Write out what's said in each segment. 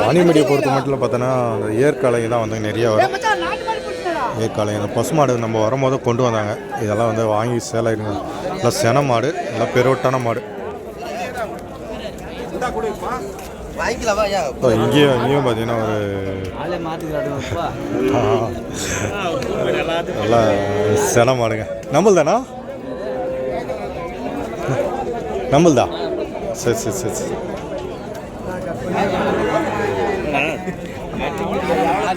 வாணிமடியை பொறுத்த மட்டும் பார்த்தோன்னா அந்த ஏற்காலை தான் வந்து நிறைய வரும். ஏற்காலை அந்த பசுமாடு நம்ம வரும்போது கொண்டு வந்தாங்க. இதெல்லாம் வந்து வாங்கி சேலை இருங்க நல்லா சென மாடு நல்லா பெருவட்டான மாடு. இப்போ இங்கேயும் இங்கேயும் பார்த்தீங்கன்னா ஒரு நல்லா சென மாடுங்க. நம்மள்தானா? நம்மள்தா? சரி சரி சரி சரி.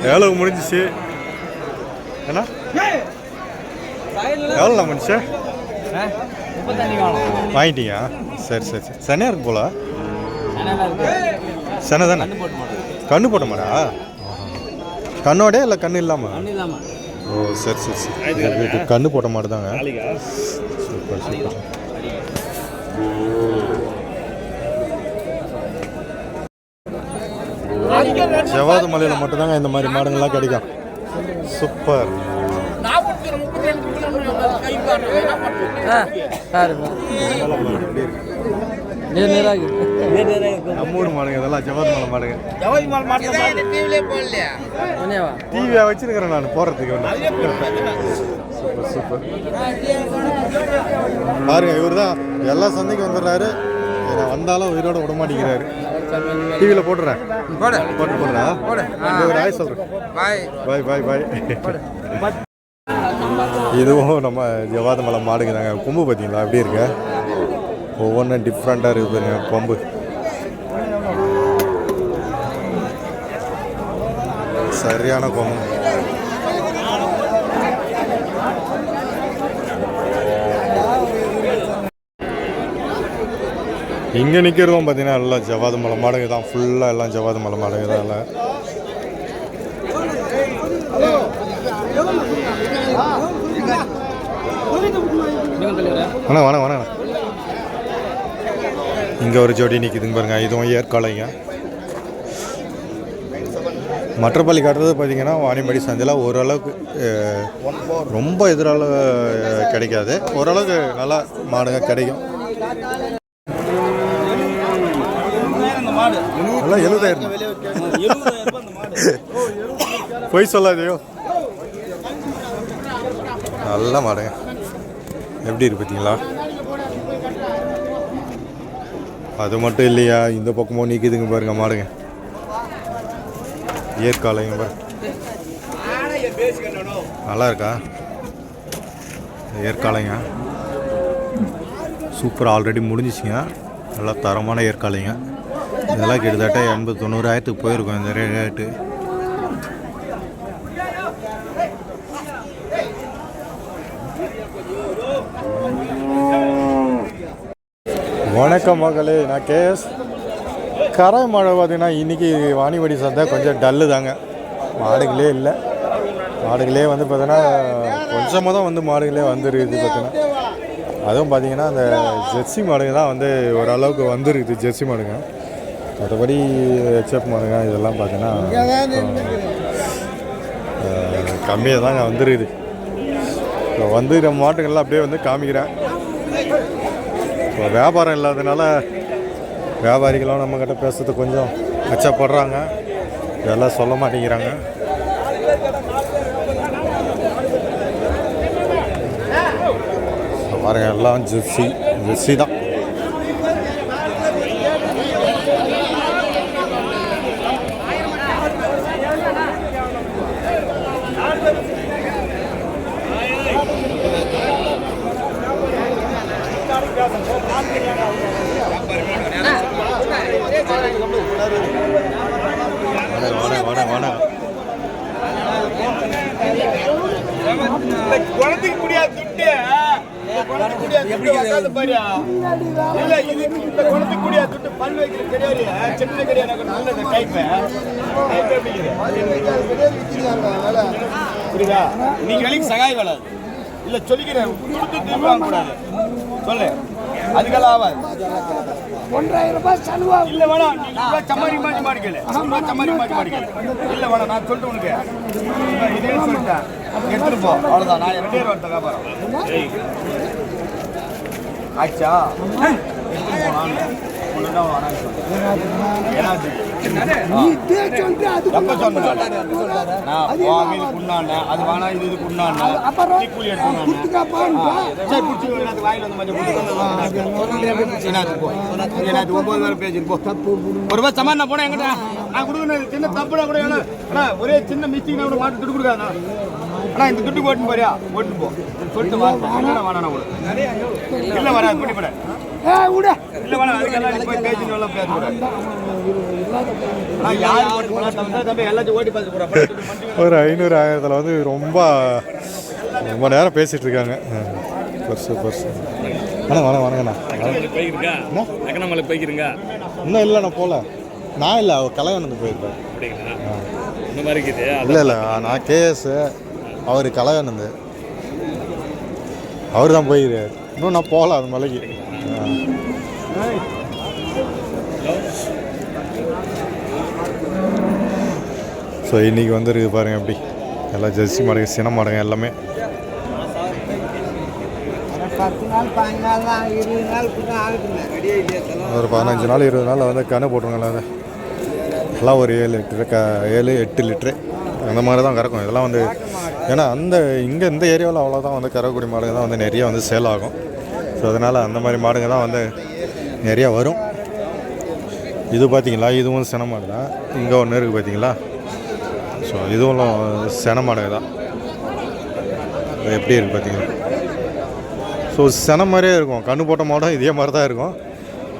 எவ்வளவு முடிஞ்சிச்சு. என்ன? எவ்வளோ முடிச்சு வாங்கிட்டீங்க? சரி சரி சரி. சனியாக இருக்கு போல? சனை தானே? கண்ணு போட்ட மாடா? கண்ணோட இல்லை கண்ணு இல்லாமல் ஓ சரி சரி சரி. கண்ணு போட்ட மாடு தாங்க. Super super. செவ்வாது மலையில் மட்டும்தாங்க இந்த மாதிரி மாடுங்கள்லாம் கிடைக்கும். சூப்பர். ஆ நேர் நேராக நேர் நேராக நம்ம ஊர் மாடுங்க இதெல்லாம் செவ்வாது மலை மாடுங்க. ஒன்னேவா டிவியை வச்சிருக்கிறேன் நான் போகிறதுக்கு சூப்பர் சூப்பர். பாருங்க இவர் தான் எல்லா சந்தைக்கும் வந்துடுறாரு. நான் வந்தாலும் உயிரோட விட மாட்டேங்கிறாரு. டிவியில் போட்டுறேன் போடு. போட்டு போடுறா போடு. ஒரு ஆய் சொல்கிறேன் பாய். பாய் பாய் பாய். இதுவும் நம்ம ஜவாத மலை மாடுங்க தாங்க கொம்பு பார்த்தீங்களா? எப்படி இருக்கு? ஒவ்வொன்றும் டிஃப்ரெண்ட்டாக இருக்குது பாருங்க கொம்பு. சரியான கொம்பு. இங்கே நிற்கிறதும் பார்த்தீங்கன்னா எல்லாம் ஜவாது மலை மாடுங்க தான். ஃபுல்லாக எல்லாம் ஜவாது மலை மாடுங்க தான் எல்லாம். வணக்கம் வணக்கம் வணக்கம் இங்கே ஒரு ஜோடி நிற்கிதுங்க பாருங்க. இதுவும் ஏற்காலைங்க. மற்றப்பள்ளி காட்டுறது பார்த்திங்கன்னா வாணிமடி சந்தையில் ஓரளவுக்கு ரொம்ப எதிரால கிடைக்காது. ஓரளவுக்கு நல்லா மாடுங்க கிடைக்கும். எல்லாம் எழுபதாயிரம் பொய் சொல்லாதையோ. நல்ல மாடுங்க எப்படி இருக்கு பார்த்தீங்களா? அது மட்டும் இல்லையா? இந்த பக்கமும் நிற்கிதுங்க பாருங்க மாடுங்க. ஏற்காலைங்க பாரு. நல்லா இருக்கா? ஏற்காலைங்க. சூப்பர் ஆல்ரெடி முடிஞ்சிச்சிங்க. நல்லா தரமான ஏற்காலைங்க. இதெல்லாம் கிட்டத்தட்ட எண்பது தொண்ணூறாயிரத்துக்கு போயிருக்கும் இந்த ரேட்டு. வணக்கம் மகளே நான் கேஎஸ் கரை மழை பார்த்தீங்கன்னா இன்றைக்கி வாணிபடி சந்தை கொஞ்சம் டல்லு தாங்க. மாடுகளே இல்லை. மாடுகளே வந்து பார்த்தீங்கன்னா கொஞ்சமாக தான் வந்து மாடுகளே வந்துருக்குது பார்த்தீங்கன்னா அதுவும் பார்த்தீங்கன்னா அந்த ஜெர்சி மாடுங்க தான் வந்து ஓரளவுக்கு வந்துருக்குது ஜெர்சி மாடுங்க மற்றபடி ஹெச்எஃப் மாடுங்க இதெல்லாம் பார்த்தீங்கன்னா கம்மியாக தாங்க வந்துருக்குது. இப்போ வந்து நம்ம மாட்டுங்கள்லாம் அப்படியே வந்து காமிக்கிறேன். இப்போ வியாபாரம் இல்லாதனால வியாபாரிகளும் நம்மக்கிட்ட பேசுறது கொஞ்சம் அச்சப்படுறாங்க. இதெல்லாம் சொல்ல மாட்டேங்கிறாங்க. பாருங்கள் பாருங்க எல்லாம் ஜெர்சி ஜெர்சி தான் வணக்கம் வணக்கம் வணக்கம் குழந்தைக்கு முடியாது துட்டு இந்த முடியாது துட்டு இல்ல இது இந்த பல் வைக்கிற கிடையாது சின்ன கிடையாது நல்லது டைப் டைப் எப்படி புரியுதா? நீங்க வேலைக்கு சகாய் வேலை அது. இல்ல சொல்லிக்கிறேன். கொடுத்து திரும்ப வாங்க கூடாது. சொல்லு. அதுக்கெல்லாம் ஆகாது. ஒன்றாயிரம் ரூபாய் செலவா இல்ல வேணாம் நீ ரூபா சம்மாரி மாட்டி மாடிக்கல சம்மாரி மாட்டி மாடிக்கல இல்ல வேணாம் நான் சொல்லிட்டு உனக்கு. இதே சொல்லிட்டேன். எடுத்துட்டு போ. அவ்வளவுதான். நான் ரெண்டே ரூபா வியாபாரம் ஆச்சா எடுத்துட்டு போனான் ஒன்று தான் வராங்க அது வேணா இது இது குண்ணாண்ணே கூலி எனக்கு வாயில் வந்து மஞ்சள் ஒம்பது வேலை பேஜ் ஒரு ரூபாய் சமான் போனேன் எங்கிட்ட? நான் கொடுக்கணும் சின்ன தப்புனா கூட ஒரே சின்ன மிஸ்டேக் கூட மாட்டு துட்டு அண்ணா இந்த துட்டு போட்டுன்னு போறியா? போட்டுன்னு போ. சொல்லிட்டு வா வேணா நான் கூட இல்லை வராது விடு. இல்லை அதுக்கெல்லாம் போய் நல்லா ஓட்டி ஒரு ஐநூறு ஆயிரத்தில் வந்து ரொம்ப ரொம்ப நேரம் பேசிகிட்டு இருக்காங்க. பர்ஸு பர்ஸு வணக்கம் வணக்கம் வணக்கண்ணா அக்கனாமலை போய்க்கிறீங்க இன்னும் இல்லை நான் போகல நான் இல்லை அவர் கலையானந்து போயிருப்பேன் இல்லை இல்லை நான் கேஎஸ் அவர் கலகானந்து அவர் தான் போயிருக்காரு. இன்னும் நான் போகல அந்த மலைக்கு. ஸோ இன்றைக்கி வந்துருக்கு பாருங்க எப்படி. எல்லாம் ஜெர்சி மாடுங்க சின மாடுங்க எல்லாமே. ஒரு பதினஞ்சு நாள் இருபது நாள் வந்து கண்ணு போட்டுருங்களா அது. எல்லாம் ஒரு ஏழு லிட்டரு க ஏழு எட்டு லிட்ரு அந்த மாதிரி தான் கறக்கும். இதெல்லாம் வந்து ஏன்னா அந்த இங்கே இந்த ஏரியாவில் அவ்வளோதான் வந்து கறக்கூடிய மாடுங்க தான் வந்து நிறைய வந்து சேல் ஆகும். ஸோ அதனால் அந்த மாதிரி மாடுங்க தான் வந்து நிறைய வரும். இது பார்த்தீங்களா இதுவும் சினமாடு தான். இங்கே ஒன்று இருக்குது பார்த்தீங்களா ஸோ இதுவும் சென மாடுங்க தான். அது எப்படி இருக்குது பார்த்தீங்களா ஸோ சென மாதிரியே இருக்கும். கண்ணு போட்ட மாடும் இதே மாதிரி தான் இருக்கும்.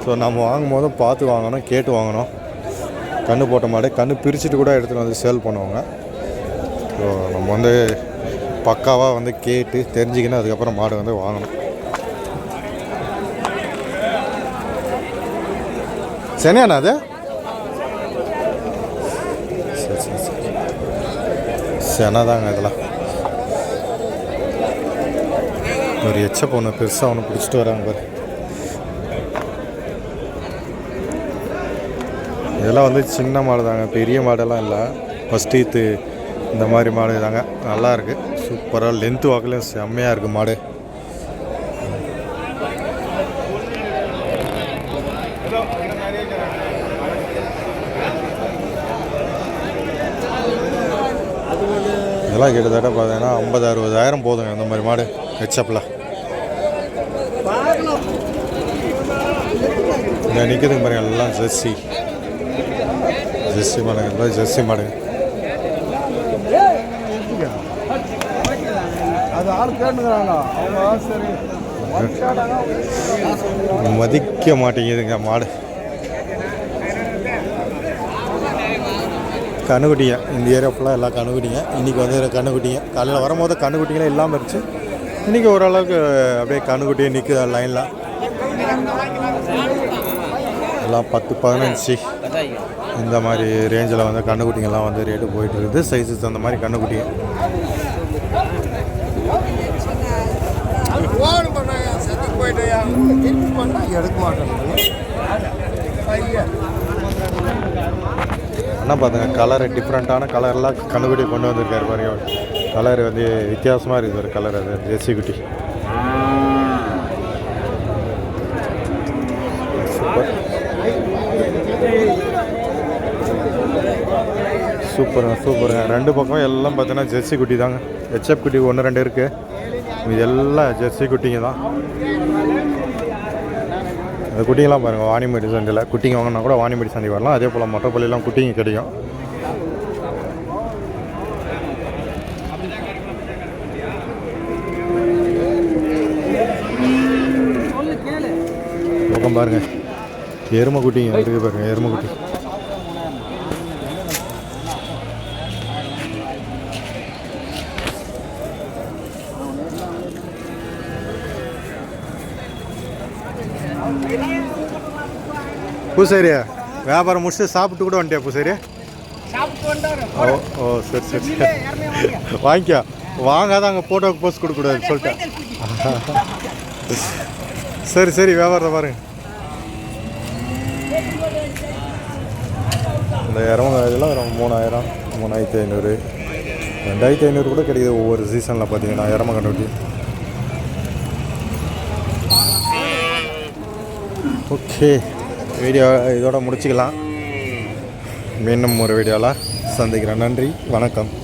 ஸோ நம்ம வாங்கும் போதும் பார்த்து வாங்கணும் கேட்டு வாங்கணும். கண்ணு போட்ட மாடு கண்ணு பிரிச்சுட்டு கூட எடுத்துகிட்டு வந்து சேல் பண்ணுவாங்க. ஸோ நம்ம வந்து பக்காவாக வந்து கேட்டு தெரிஞ்சுக்கின்னு அதுக்கப்புறம் மாடு வந்து வாங்கணும். சென்னையாண்ணா அது? சரி சரி சரி. செனை தாங்க இதெல்லாம். ஒரு எச்ச ஒன்று பெருசாக ஒன்று பிடிச்சிட்டு வராங்க பாரு. இதெல்லாம் வந்து சின்ன மாடு தாங்க பெரிய மாடெல்லாம் இல்லை. ஃபஸ்ட் ஈத்து இந்த மாதிரி மாடு தாங்க நல்லாயிருக்கு சூப்பராக லென்த்து வாக்கிலையும் செம்மையாக இருக்குது மாடு. இதெல்லாம் கிட்டத்தட்ட பார்த்தீங்கன்னா ஐம்பது அறுபதாயிரம் போதுங்க இந்த மாதிரி மாடு. ஹெச்அப்பில் இங்கே நிற்கிறதுக்கு பாருங்கள் எல்லாம் ஜெர்சி. ஜெர்சி மாடுங்க எல்லாம் ஜெர்சி மாடுங்க. ஆள் கேட்டுக்கிறாங்க. அவங்க சரி. மதிக்க மாட்டேங்குதுங்க மாடு. கணுகுட்டிங்க இந்த ஏரியா ஃபுல்லாக எல்லாம் கணுகுட்டிங்க இன்றைக்கி வந்து கணுகுட்டிங்க காலையில் வரும்போது கணுகுட்டிங்களே இல்லாமல் இருந்துச்சு. இன்றைக்கி ஓரளவுக்கு அப்படியே கணுகுட்டியே நிற்குது லைனில் எல்லாம் பத்து பதினஞ்சு. இந்த மாதிரி ரேஞ்சில் வந்து கண்ணுக்குட்டிங்கெல்லாம் வந்து ரேட்டு போயிட்டு இருக்குது. சைஸஸ் அந்த மாதிரி கண்ணுக்குட்டிங்க. எடுக்க மாட்டேன் என்ன பார்த்துங்க கலர் டிஃப்ரெண்ட்டான கலர்லாம் கண்டுபிடி கொண்டு வந்திருக்காரு பாருங்க. கலர் வந்து வித்தியாசமாக இருக்குது ஒரு கலர் அது ஜெர்சி குட்டி. சூப்பர் சூப்பருங்க சூப்பருங்க ரெண்டு பக்கம் எல்லாம் பார்த்தீங்கன்னா ஜெர்சி குட்டி தாங்க. ஹெச்எப் குட்டி ஒன்று ரெண்டு இருக்குது இது எல்லாம் ஜெர்சி குட்டிங்க தான். அந்த குட்டிங்கெல்லாம் பாருங்கள் வாணிமேடி சந்தையில். குட்டிங்க வாங்கினா கூட வாணிமேடி சந்தை வரலாம். அதே போல் மொட்டைப்பள்ளிலாம் குட்டிங்க கிடைக்கும். பக்கம் பாருங்க. எருமை குட்டிங்க இருக்குது பாருங்க எருமை குட்டி. பூசாரி வியாபாரம் முடிச்சுட்டு சாப்பிட்டு கூட வந்துட்டியா பூசாரி ஓ ஓ சரி சரி சரி. வாங்கிக்கோ. வாங்காத அங்கே ஃபோட்டோக்கு போஸ்ட் கொடுக்கக்கூடாது சொல்லிட்டேன். சரி சரி வியாபாரத்தை பாருங்க. இந்த இரநூறு இதெல்லாம் மூணாயிரம் மூணாயிரத்தி ஐநூறு ரெண்டாயிரத்தி ஐநூறு கூட கிடைக்குது ஒவ்வொரு சீசனில் பார்த்தீங்கன்னா இரம கண்டுட்டி ஓகே வீடியோ இதோட முடிச்சுக்கலாம். மீண்டும் ஒரு வீடியோவில் சந்திக்கிறேன். நன்றி. வணக்கம்.